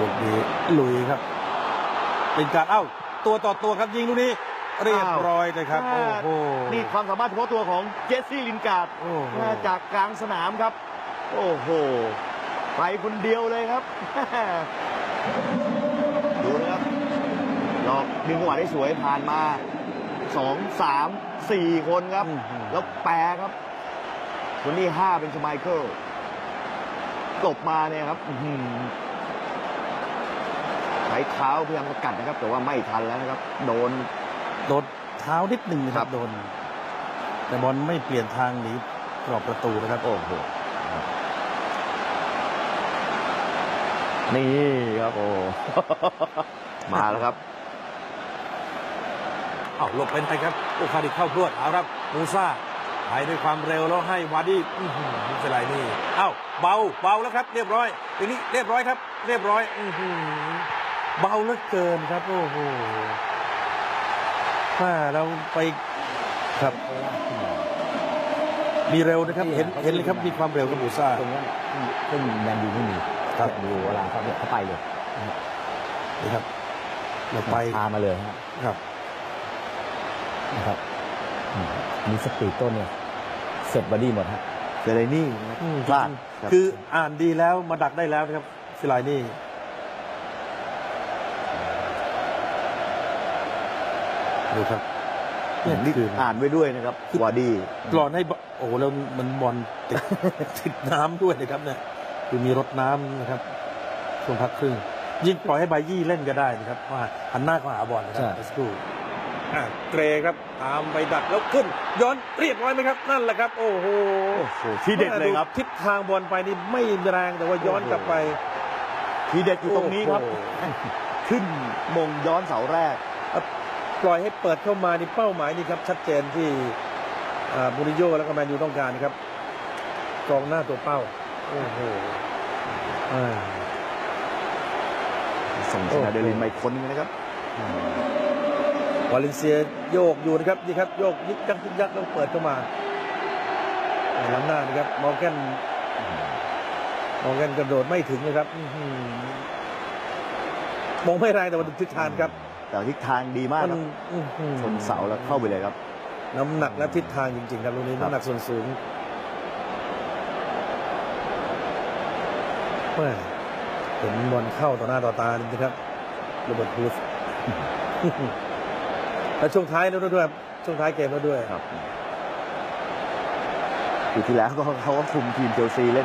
ดีลุยครับ เป็นการเอ้า ตัวต่อตัวครับยิงลูกนี้ เรียบร้อยเลยครับโอ้โหนี่ความสามารถเฉพาะตัวของเจสซี่ลินการ์ดโอ้โหมาจากกลางสนามครับ โอ้โหไปคนเดียวเลยครับ ดูนะครับหลอกดึงจังหวะได้สวยผ่านมาสองสามสี่คนครับอื้อหือแล้วแปรครับคนที่ห้าเป็นชไมเคิลตบมาเนี่ยครับอื้อหือใช้เท้าพยายามสกัดนะครับ แต่ว่าไม่ทันแล้วนะครับ โดน โดนเท้านิดหนึ่งนะคครัรับบโดน แต่บอลไม่เปลี่ยนทางหนีกรอบประตูนะครับ โอ้โหนี่ครับโอ้มาแล้วครับเอาหลบไปไหนครับโอ้คาดิเข้าพรวดเอาครับมูซ่าไปด้วยความเร็วแล้วให้วาดี้อื้อหือมิสไลนี่เอ้าเบาเบาแล้วครับ เรียบร้อยทีนี้เรียบร้อยครับ เรียบร้อย อื้อหือ เบาเหลือเกินครับ โอ้โหถ้าเราไปครับ มีเร็วนะครับ เห็นเห็นเลยครับมีความเร็วกับมูซ่าตรงนี้ซึ่งแมนยูไม่มีครับดูเวลาเขาเนี่ยเขาไปเลยนี่ครับเราไปพามาเลยฮะครับนะครับอืมมีสปีดต้นเนี่ยเสร็จบอดี้หมดฮะเซเลนี่นะครับอืมพลาดครับคืออ่านดีแล้วมาดักได้แล้วนะครับฟิลายนี่ ดูครับเนี่ยนี่คืออ่านไว้ด้วยนะครับวาดี้กรอนให้บอโอ้โหแล้วมันบอลติดติดน้ำด้วยนะครับเนี่ยคือมีรถน้ำนะครับช่วงพักครึ่งยิ่งปล่อยให้ใบยี่เล่นก็ได้นะครับว่าหันหน้าเข้าหาบอลนะครับเมื่อสักครู่อะเตรครับตามไปดักแล้วขึ้น ย้อนเรียบร้อยไหมครับ นั่นแหละครับโอ้โหโอ้โหทีเด็ดเลยครับทิศทางบอลไปนี่ไม่แรงแต่ว่าย้อนกลับไป ทีเด็ดอยู่ตรงนี้ครับโอ้โหขึ้นมงย้อนเสาแรก ปล่อยให้เปิดเข้ามานี่เป้าหมายนี่ครับชัดเจนที่อ่าบูริโยแล้วก็แมนยูต้องการนะครับกองหน้าตัวเป้าโอ้โหอ่าส่งชนะเดลินมาอีกคนนึงนะครับวาเลนเซียโยกอยู่นะครับนี่ครับโยกยึกยักยึกยักแล้วเปิดเข้ามาล้ำหน้านะครับมอร์แกนมอร์แกนกระโดดไม่ถึงนะครับอื้อหือมองไม่แรงแต่ว่าทิศทางครับ แต่ทิศทางดีมากครับอื้อหือชนเสาแล้วเข้าไปเลยครับ น้ำหนักและทิศทางจริง ๆ ครับตรงนี้ครับน้ำหนักส่วนสูงแม่เห็นบอลเข้าต่อหน้าต่อตาจริงๆครับโรเบิร์ตพูสแล้วช่วงท้ายแล้วด้วยครับช่วงท้ายเกมแล้วด้วยครับปีที่แล้วก็เขาก็คุมทีมเชลซีเล่น